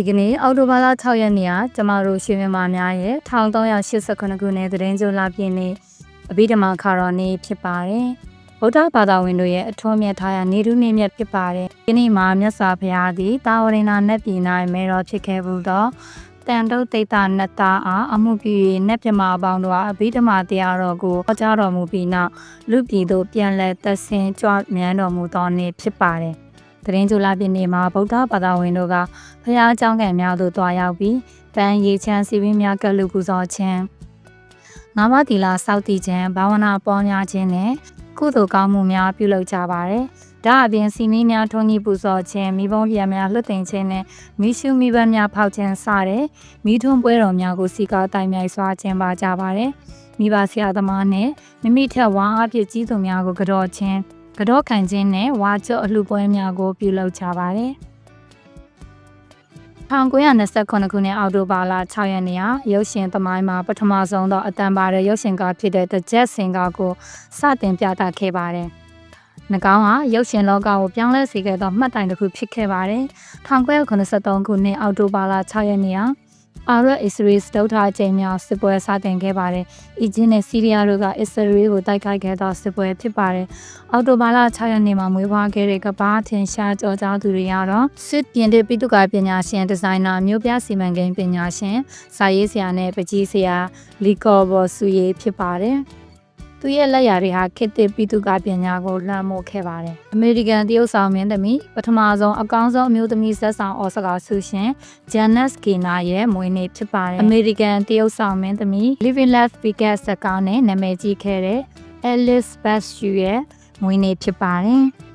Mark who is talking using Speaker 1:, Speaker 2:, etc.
Speaker 1: ဒီကနေ့အောက်တိုဘာလ6ရက်နေ့ကကျမတို့ရွှေမြန်မာများရဲ့1389ခုနှစ်သတင်းကြိုလာပြည့်နေ့အဘိဓမ္မာခါတော်နေ့ဖြစ်ပါတယ်ဗုဒ္ဓဘာသာဝင်တို့ရဲ့အထွန်းမြတ်ထားရာနေထုနေ့မြတ်ဖြစ်ပါတယ်ဒီနေ့မှာမြတ်စွာဘုရားသည်တာဝရိနာနတ်ပြည်၌မေတော်ဖြစ်ခဲ့ဘူးသောတန်တုတ်တိတ်တာနတ်သားအားအမှုပြု၍နတ်ပြမအပေါင်းတို့အားအဘိဓမ္မာတရားတော်ကိုဟောကြားတော်မူပြီးနောက်လူပြည်သို့ပြန်လည်သက်ဆင်းကြွမြန်းတော်မူသောနေ့ဖြစ်ပါတယ်။ သတင်းကြိုလာပြည့်နေ့မှာဗုဒ္ဓဘာသာဝင်တို့ကဖျားအကြောင်းခံများသို့တွားရောက်ပြီးပန်းရေချမ်းစီပင်းများကပ်လူပူဇော်ခြင်းငါးပါးတီလာစောက်တည်ခြင်းဘာဝနာပေါများခြင်းနဲ့ကုသိုလ်ကောင်းမှုများပြုလုပ်ကြပါတယ်။ဒါအပြင်စီမင်းများထုံကြီးပူဇော်ခြင်းမိဘပြန်များလှုပ်တင်ခြင်းနဲ့မိရှုမိဘများဖောက်ခြင်းစတဲ့မိထွန်းပွဲတော်များကိုစီကားတိုင်မြိုက်စွာကျင်းပကြပါတယ်။မိဘဆရာသမားနဲ့မိမိထက်ဝါအဖြစ်ကြီးသူများကိုကြော်ခြင်း ကြော့ခံခြင်းနဲ့ဝါကြော့အလှပွဲများကိုပြုလုပ်ကြပါတယ်။1929ခုနှစ်အောက်တိုဘာလ6ရက်နေ့ဟာရုပ်ရှင်သမိုင်းမှာပထမဆုံးသောအတန်ပါတဲ့ရုပ်ရှင်ကားဖြစ်တဲ့ The Jet Singer ကိုစတင်ပြသခဲ့ပါတယ်။၎င်းဟာရုပ်ရှင်လောကကိုပြောင်းလဲစေခဲ့သောမှတ်တိုင်တစ်ခုဖြစ်ခဲ့ပါတယ်။1983ခုနှစ်အောက်တိုဘာလ6ရက်နေ့ဟာ အာရအစ္စရေးစတုထအချိန်များစစ်ပွဲစတင်ခဲ့ပါတယ်။အီဂျစ်နဲ့ဆီးရီးယားတို့ကအစ္စရေးကိုတိုက်ခိုက်ခဲ့သောစစ်ပွဲဖြစ်ပါတယ်။အောက်တိုဘာလ6ရက်နေ့မှာမွေးဖွားခဲ့တဲ့ကဘာထင်ရှားကြောကြားသူတွေကတော့စစ်ပြင်တဲ့ပိတုကာပညာရှင်ဒီဇိုင်နာမျိုးပြစီမံကိန်းပညာရှင်စာရေးဆရာနဲ့ပကြီးဆရာလီကောဘော်ဆူရီဖြစ်ပါတယ်။ သူရဲ့လက်ရာတွေဟာခေတ်သစ်ပိတုကာပညာကိုလွှမ်းမိုးခဲ့ပါတယ်။အမေရိကန်တရုတ်ဆောင်မင်းသမီးပထမဆုံးအကောင်းဆုံးအမျိုးသမီးဇက်ဆောင်အော်စကာဆုရှင် Janet Skinner ရဲ့မွေးနေ့ဖြစ်ပါတယ်။ American တရုတ်ဆောင်မင်းသမီး Living Las Vegas ဇာတ်ကားနဲ့နာမည်ကြီးခဲ့တဲ့ Alice Bass ရဲ့မွေးနေ့ဖြစ်ပါတယ်။